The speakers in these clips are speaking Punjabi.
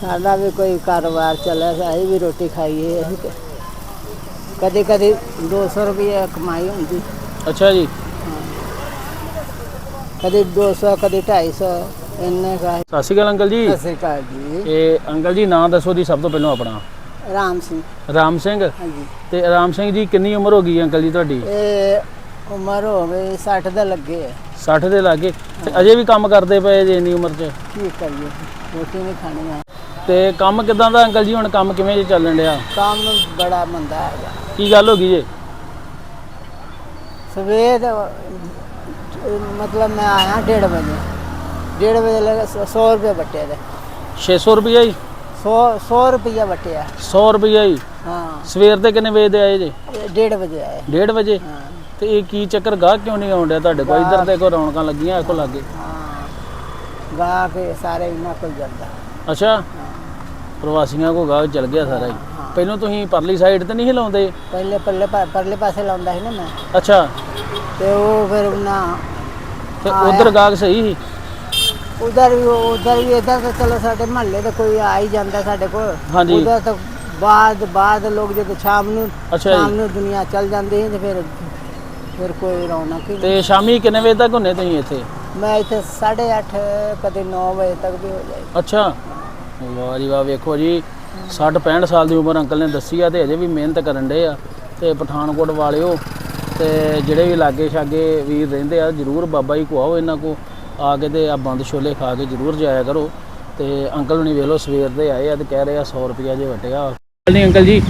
ਸਾਡਾ ਵੀ ਕੋਈ ਕਾਰੋਬਾਰ ਚੱਲਿਆ ਅਸੀਂ ਵੀ ਰੋਟੀ ਖਾਈਏ ਅਸੀਂ ਕਦੇ ਕਦੇ 200 ਰੁਪਏ ਕਮਾਈ ਹੁੰਦੀ। ਅੱਛਾ ਜੀ। ਕਦੇ 200 ਕਦੇ 250 ਇੰਨੇ ਕਾ ਸਤਿ ਸ਼੍ਰੀ ਅਕਾਲ ਅੰਕਲ ਜੀ। ਅਸੀਂ ਕਾ ਜੀ। ਇਹ ਅੰਕਲ ਜੀ ਨਾਂ ਦੱਸੋ ਜੀ ਸਭ ਤੋਂ ਪਹਿਲਾਂ ਆਪਣਾ। ਰਾਮ ਸਿੰਘ। ਰਾਮ ਸਿੰਘ? ਹਾਂਜੀ। ਤੇ ਰਾਮ ਸਿੰਘ ਜੀ ਕਿੰਨੀ ਉਮਰ ਹੋ ਗਈ ਅੰਕਲ ਜੀ ਤੁਹਾਡੀ? ਇਹ ਉਮਰ ਹੋ ਗਈ 60 ਦੇ ਲੱਗੇ ਹੈ। 60 ਦੇ ਲਾਗੇ। ਤੇ ਅਜੇ ਵੀ ਕੰਮ ਕਰਦੇ ਪਏ ਜੇ ਇੰਨੀ ਉਮਰ 'ਚ? ਕੀ ਕਰੀਏ ਰੋਟੀ ਨਹੀਂ ਖਾਣੀ ਆ। ਤੇ ਕੰਮ ਕਿਦਾਂ ਦਾ ਅੰਕਲ ਜੀ? ਹੁਣ ਕੰਮ ਕਿਵੇਂ ਜੇ ਚੱਲਣ ਡਿਆ? ਕੰਮ ਬੜਾ ਮੰਦਾ ਹੈਗਾ ਕੀ ਗੱਲ ਹੋ ਗਈ ਜੇ? ਸਵੇਰ ਮਤਲਬ ਮੈਂ ਆਇਆ 1:30 ਵਜੇ। 1:30 ਵਜੇ ਲਗਾ 100 ਰੁਪਏ ਬੱਟੇ ਦੇ। 600 ਰੁਪਈਆ ਜੀ? 100 100 ਰੁਪਏ ਬਟਿਆ 100 ਰੁਪਈਆ ਜੀ? ਹਾਂ। ਸਵੇਰ ਦੇ ਕਿੰਨੇ ਵਜੇ ਦੇ ਆਏ ਜੇ? ਇਹ ਡੇਢ ਵਜੇ ਆਏ। 1:30 ਵਜੇ? ਹਾਂ। ਤੇ ਇਹ ਕੀ ਚੱਕਰ ਗਾਹ ਕਿਉਂ ਨਹੀਂ ਆਉਣ ਡਿਆ ਤੁਹਾਡੇ ਕੋਲ? ਇੱਧਰ ਤੇ ਕੋ ਰੌਣਕਾਂ ਲੱਗੀਆਂ ਇੱਕੋ ਲੱਗੇ। ਹਾਂ। ਗਾ ਕੇ ਸਾਰੇ ਇਹਨਾਂ ਕੋਲ ਜਾਂਦਾ। ਅੱਛਾ। ਪ੍ਰਵਾਸੀਆਂ ਕੋ ਗਾਹ ਚੱਲ ਗਿਆ ਸਾਰਾ ਹੀ। ਪਹਿਲਾਂ ਤੁਸੀਂ ਪਰਲੀ ਸਾਈਡ ਤੇ ਨਹੀਂ ਹਿਲਾਉਂਦੇ? ਪਹਿਲੇ ਪੱਲੇ ਪਾ- ਪਰਲੇ ਪਾਸੇ ਲਾਉਂਦਾ ਸੀ ਨਾ ਮੈਂ। ਅੱਛਾ। ਤੇ ਉਹ ਫਿਰ ਨਾ ਤੇ ਉਧਰ ਗਾਹਕ ਸਹੀ ਸੀ? ਉਧਰ ਵੀ ਉਧਰ ਵੀ ਇਧਰ ਤਾਂ ਚਲੋ ਸਾਡੇ ਮਹੱਲੇ ਦਾ ਕੋਈ ਆ ਹੀ ਜਾਂਦਾ ਸਾਡੇ ਕੋਲ। ਹਾਂਜੀ। ਉਧਰ ਤਾਂ ਬਾਅਦ ਬਾਅਦ ਲੋਕ ਜਦੋਂ ਸ਼ਾਮ ਨੂੰ ਅੱਛਾ ਸ਼ਾਮ ਨੂੰ ਦੁਨੀਆ ਚੱਲ ਜਾਂਦੀ ਹੈ ਤੇ ਫਿਰ ਫਿਰ ਕੋਈ ਰੌਣਕ ਹੀ ਨਹੀਂ। ਤੇ ਸ਼ਾਮੀ ਕਿੰਨੇ ਵਜੇ ਤੱਕ ਹੁੰਨੇ ਤੁਸੀਂ ਇੱਥੇ? ਮੈਂ ਇੱਥੇ 8:30 ਕਦੇ 9 ਵਜੇ ਤੱਕ ਵੀ ਹੋ ਜਾਏ। ਅੱਛਾ। ਵਾਹ ਜੀ ਵਾਹ ਵੇਖੋ ਜੀ 60 65 ਸਾਲ ਦੀ ਉਮਰ ਅੰਕਲ ਨੇ ਦੱਸੀ ਆ ਤੇ ਅਜੇ ਵੀ ਮਿਹਨਤ ਕਰਨ ਡੇ ਆ। ਤੇ ਪਠਾਨਕੋਟ ਵਾਲਿਓ ਤੇ ਜਿਹੜੇ ਵੀ ਲਾਗੇ ਛਾਗੇ ਵੀਰ ਰਹਿੰਦੇ ਆ ਜਰੂਰ ਬਾਬਾ ਜੀ ਕੋ ਆਓ ਇਹਨਾਂ ਕੋ ਆ ਕੇ ਤੇ ਆ ਬੰਦ ਛੋਲੇ ਖਾ ਕੇ ਜਰੂਰ ਜਾਇਆ ਕਰੋ। ਤੇ ਅੰਕਲ ਹੁਣੀ ਵੇਖ ਲਓ ਸਵੇਰ ਦੇ ਆਏ ਆ ਤੇ ਕਹਿ ਰਹੇ ਆ 100 ਰੁਪਿਆ ਜੇ ਵਟਿਆ। ਨਹੀਂ ਅੰਕਲ ਜੀ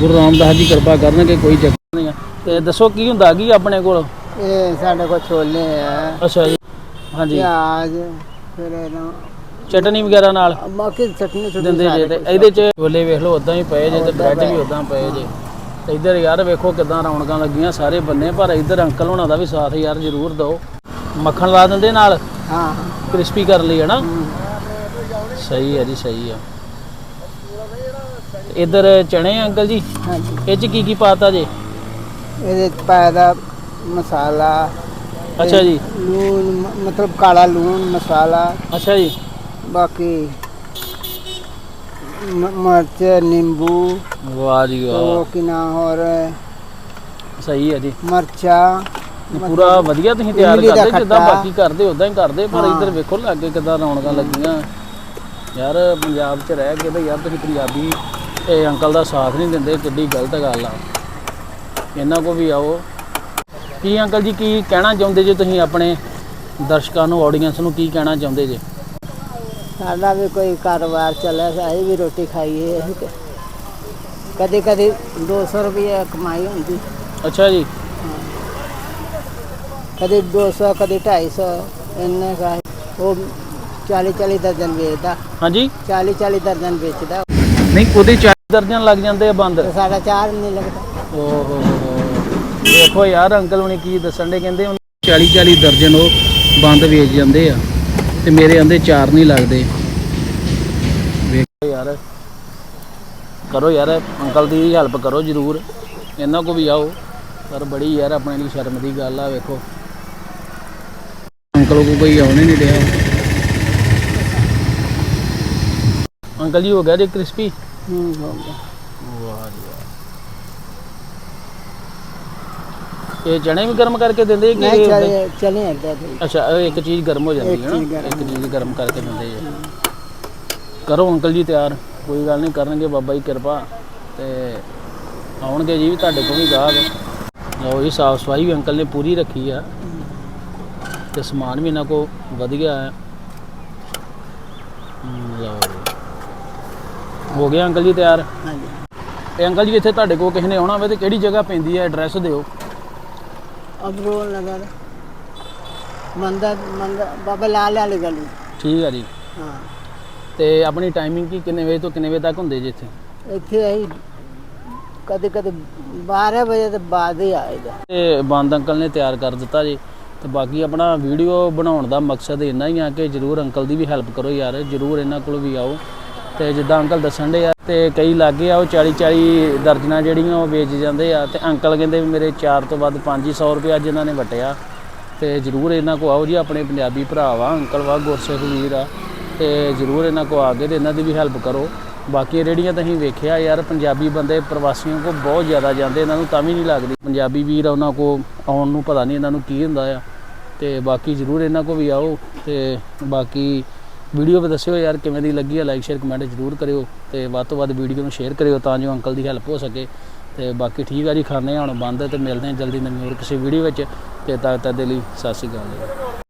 ਗੁਰੂ ਰਾਮਦਾਸ ਜੀ ਕਿਰਪਾ ਕਰਨਗੇ ਕੋਈ ਚੱਕਰ ਨਹੀਂ ਆ। ਤੇ ਦੱਸੋ ਕੀ ਹੁੰਦਾ ਕੀ ਆਪਣੇ ਕੋਲ? ਇਹ ਸਾਡੇ ਕੋਲ ਛੋਲੇ ਹੈ ਅੱਛਾ ਜੀ ਹਾਂਜੀ। ਪਿਆਜ਼ ਫਿਰ ਇਹਨਾਂ ਚਟਨੀ ਵਗੈਰਾ ਨਾਲ ਬਾਕੀ ਚਟਨੀ ਛੁੱਟੀ ਦਿੰਦੇ ਜੇ ਤੇ ਇਹਦੇ ਚ ਛੋਲੇ ਵੇਖ ਲਓ ਉਦਾਂ ਹੀ ਪਏ ਜੇ ਤੇ ਬ੍ਰੈਡ ਵੀ ਉਦਾਂ ਪਏ ਜੇ। ਤੇ ਇੱਧਰ ਯਾਰ ਵੇਖੋ ਕਿਦਾਂ ਰੌਣਕਾਂ ਲੱਗੀਆਂ ਸਾਰੇ ਬੰਨੇ ਪਰ ਇੱਧਰ ਅੰਕਲ ਹੋਣਾ ਦਾ ਵੀ ਸਾਥ ਯਾਰ ਜ਼ਰੂਰ ਦਿਓ। ਮੱਖਣ ਲਾ ਦਿੰਦੇ ਨਾਲ? ਹਾਂ। ਕ੍ਰਿਸਪੀ ਕਰ ਲਈ ਹਨਾ ਸਹੀ ਹੈ ਜੀ ਸਹੀ ਆ ਇੱਧਰ ਚਣੇ ਆ ਅੰਕਲ ਜੀ? ਹਾਂਜੀ। ਇਹ ਚ ਕੀ ਕੀ ਪਾਤਾ ਜੇ? ਇਹਦੇ ਚ ਪਾਇਆ ਦਾ ਮਸਾਲਾ ਅੱਛਾ ਜੀ। ਲੂਣ ਮਤਲਬ ਕਾਲਾ ਲੂਣ ਮਸਾਲਾ। ਅੱਛਾ ਜੀ। ਬਾਕੀ ਮ- ਮਿਰਚ ਨਿੰਬੂ ਵਾਹ ਜੀ ਵਾਹ। ਉਹ ਕੀ ਨਾ ਹੋਰ? ਸਹੀ ਹੈ ਜੀ। ਮਰਚਾ ਪੂਰਾ ਵਧੀਆ ਤੁਸੀਂ ਤਿਆਰ ਇਮਲੀ ਦਾ ਕਰਦੇ ਜਿੱਦਾਂ ਖੱਟਾ। ਬਾਕੀ ਕਰਦੇ ਉਦਾਂ ਹੀ ਕਰਦੇ ਪਰ ਹਾਂ। ਇੱਧਰ ਵੇਖੋ ਲੱਗੇ ਕਿਦਾਂ ਰੌਣਕਾਂ ਲੱਗੀਆਂ। ਯਾਰ ਪੰਜਾਬ 'ਚ ਰਹਿ ਕੇ ਤਾਂ ਯਾਰ ਤੁਸੀਂ ਪੰਜਾਬੀ ਇਹ ਅੰਕਲ ਦਾ ਸਾਥ ਨਹੀਂ ਦਿੰਦੇ ਕਿੱਡੀ ਗਲਤ ਗੱਲ ਆ। ਇਹਨਾਂ ਕੋ ਵੀ ਆਓ। ਕੀ ਅੰਕਲ ਜੀ ਕੀ ਕਹਿਣਾ ਚਾਹੁੰਦੇ ਜੇ ਤੁਸੀਂ ਆਪਣੇ ਦਰਸ਼ਕਾਂ ਨੂੰ ਆਡੀਅנס ਨੂੰ ਕੀ ਕਹਿਣਾ ਚਾਹੁੰਦੇ ਜੇ? ਸਾਡਾ ਵੀ ਕੋਈ ਕਾਰੋਬਾਰ ਚੱਲਿਆ ਅਸੀਂ ਵੀ ਰੋਟੀ ਖਾਈਏ। ਅਸੀਂ ਕਦੇ ਕਦੇ 200 ਰੁਪਏ ਕਮਾਈ ਹੁੰਦੀ। ਅੱਛਾ ਜੀ। ਕਦੇ 200 ਕਦੇ 250 ਇੰਨੇ ਕਾ ਉਹ 40 40 ਦਰਜਨ ਵੇਚਦਾ। ਹਾਂਜੀ। 40 40 ਦਰਜਨ ਵੇਚਦਾ। ਨਹੀਂ ਉਹਦੇ ਚਾਰ ਦਰਜਨ ਲੱਗ ਜਾਂਦੇ ਆ ਬੰਦ। ਸਾਡਾ ਚਾਰ ਨਹੀਂ ਲੱਗਦਾ। ਓਹੋ। ਦੇਖੋ ਯਾਰ ਅੰਕਲ ਹੁਣੀ ਕੀ ਦੱਸਣ ਦੇ ਕਹਿੰਦੇ 40 40 ਦਰਜਨ ਉਹ ਬੰਦ ਵੇਚ ਜਾਂਦੇ ਆ। ਤੇ ਮੇਰੇ ਆਂਦੇ ਚਾਰ ਨਹੀਂ ਲੱਗਦੇ। ਵੇਖੋ ਯਾਰ। ਕਰੋ ਯਾਰ ਅੰਕਲ ਦੀ ਹੈਲਪ ਕਰੋ ਜਰੂਰ। ਇਹਨਾਂ ਕੋ ਵੀ ਆਓ। ਪਰ ਬੜੀ ਯਾਰ ਆਪਣੇ ਲਈ ਸ਼ਰਮ ਦੀ ਗੱਲ ਆ ਵੇਖੋ। ਅੰਕਲ ਕੋ ਕੋਈ ਆਉਣ ਨਹੀਂ ਰਿਹਾ ਅੰਕਲ ਜੀ ਹੋ ਗਿਆ ਜੀ ਕ੍ਰਿਸਪੀ? ਹੂੰ ਹੋ ਗਿਆ। ਵਾਹ ਜੀ ਵਾਹ। ਇਹ ਚਣੇ ਵੀ ਗਰਮ ਕਰਕੇ ਦਿੰਦੇ ਕਿ ਨਹੀਂ ਚਲੇ ਚਲੇ ਤੇ ਅੱਛਾ ਇਹ ਇੱਕ ਚੀਜ਼ ਗਰਮ ਹੋ ਜਾਂਦੀ ਹੈ ਨਾ? ਇੱਕ ਚੀਜ਼ ਗਰਮ ਕਰਕੇ ਦਿੰਦੇ ਜੀ ਕਰੋ ਅੰਕਲ ਜੀ ਤਿਆਰ ਕੋਈ ਗੱਲ ਨਹੀਂ ਕਰਨਗੇ ਬਾਬਾ ਜੀ ਕਿਰਪਾ। ਤੇ ਆਉਣਗੇ ਜੀ ਵੀ ਤੁਹਾਡੇ ਕੋਲ ਵੀ ਗਾਹਕ। ਲਓ ਜੀ ਸਾਫ਼ ਸਫ਼ਾਈ ਵੀ ਅੰਕਲ ਨੇ ਪੂਰੀ ਰੱਖੀ ਆ। ਤੇ ਸਮਾਨ ਵੀ ਇਹਨਾਂ ਕੋ ਵਧੀਆ ਹੈ। ਹਮ, ਲਓ ਜੀ। ਹੋ ਗਿਆ ਅੰਕਲ ਜੀ ਤਿਆਰ? ਹਾਂਜੀ। ਇਹ ਅੰਕਲ ਜੀ ਇੱਥੇ ਤੁਹਾਡੇ ਕੋਲ ਕਿਸੇ ਨੇ ਆਉਣਾ ਹੋਵੇ ਤੇ ਕਿਹੜੀ ਜਗ੍ਹਾ ਪੈਂਦੀ ਹੈ? ਐਡਰੈਸ ਦਿਓ। ਅਬਰੋਲ ਨਗਰ ਮੰਦਰ ਮੰਦਰ ਬਾਬਾ ਲਾਲ ਵਾਲੀ ਗਲੀ ਠੀਕ ਆ ਜੀ ਹਾਂ ਤੇ ਆਪਣੀ ਟਾਈਮਿੰਗ ਕੀ ਕਿੰਨੇ ਵਜੇ ਤੋਂ ਕਿੰਨੇ ਵਜੇ ਤੱਕ ਹੁੰਦੇ ਜੀ ਇੱਥੇ ਇੱਥੇ ਅਸੀਂ ਕਦੇ ਕਦੇ 12 ਵਜੇ ਤੋਂ ਬਾਅਦ ਹੀ ਆਏਗਾ ਤੇ ਬੰਦ ਅੰਕਲ ਨੇ ਤਿਆਰ ਕਰ ਦਿੱਤਾ ਜੀ ਤੇ ਬਾਕੀ ਆਪਣਾ ਵੀਡੀਓ ਬਣਾਉਣ ਦਾ ਮਕਸਦ ਇੰਨਾ ਹੀ ਆ ਕਿ ਜਰੂਰ ਅੰਕਲ ਦੀ ਵੀ ਹੈਲਪ ਕਰੋ ਯਾਰ ਜਰੂਰ ਇਹਨਾਂ ਕੋਲ ਵੀ ਆਓ ਤੇ ਜਿੱਦਾਂ ਅੰਕਲ ਦੱਸਣ ਦੇ ਤੇ ਕਈ ਲਾਗੇ ਆ ਉਹ 40 40 ਦਰਜਨਾਂ ਜਿਹੜੀਆਂ ਉਹ ਵੇਚ ਜਾਂਦੇ ਆ। ਤੇ ਅੰਕਲ ਕਹਿੰਦੇ ਵੀ ਮੇਰੇ 4 ਤੋਂ ਵੱਧ 500 ਰੁਪਏ ਅੱਜ ਇਹਨਾਂ ਨੇ ਵਟਿਆ। ਤੇ ਜਰੂਰ ਇਹਨਾਂ ਕੋ ਆਓ ਜੀ ਆਪਣੇ ਪੰਜਾਬੀ ਭਰਾ ਵਾ ਅੰਕਲ ਵਾ ਗੁਰਸਿੱਖ ਵੀਰ ਆ। ਤੇ ਜ਼ਰੂਰ ਇਹਨਾਂ ਕੋ ਆ ਕੇ ਤੇ ਇਹਨਾਂ ਦੀ ਵੀ ਹੈਲਪ ਕਰੋ। ਬਾਕੀ ਰੇੜੀਆਂ ਤਾਂ ਅਸੀਂ ਵੇਖਿਆ ਯਾਰ ਪੰਜਾਬੀ ਬੰਦੇ ਪ੍ਰਵਾਸੀਆਂ ਕੋ ਬਹੁਤ ਜ਼ਿਆਦਾ ਜਾਂਦੇ ਇਹਨਾਂ ਨੂੰ ਤਾਂ ਵੀ ਨਹੀਂ ਲੱਗਦੀ। ਪੰਜਾਬੀ ਵੀਰ ਆ, ਉਹਨਾਂ ਕੋ ਆਉਣ ਨੂੰ ਪਤਾ ਨਹੀਂ ਇਹਨਾਂ ਨੂੰ ਕੀ ਹੁੰਦਾ ਆ। ਤੇ ਬਾਕੀ ਜ਼ਰੂਰ ਇਹਨਾਂ ਕੋ ਵੀ ਆਓ ਤੇ ਬਾਕੀ ਵੀਡੀਓ ਵੀ ਦੱਸਿਓ ਯਾਰ ਕਿਵੇਂ ਦੀ ਲੱਗੀ ਆ ਲਾਈਕ ਸ਼ੇਅਰ ਕਮੈਂਟ ਜ਼ਰੂਰ ਕਰਿਓ ਤੇ ਵੱਧ ਤੋਂ ਵੱਧ ਵੀਡੀਓ ਨੂੰ ਸ਼ੇਅਰ ਕਰਿਓ ਤਾਂ ਜੋ ਅੰਕਲ ਦੀ ਹੈਲਪ ਹੋ ਸਕੇ ਤੇ ਬਾਕੀ ਠੀਕ ਆ ਜੀ ਖਾਣੇ ਹੁਣ ਬੰਦ ਤੇ ਮਿਲਦੇ ਹਾਂ ਜਲਦੀ ਨਵੀਂ ਹੋਰ ਕਿਸੇ ਵੀਡੀਓ ਵਿੱਚ ਤੇ ਤਦ ਤੱਕ ਦੇ ਲਈ ਸਤਿ ਸ਼੍ਰੀ ਅਕਾਲ ਜੀ।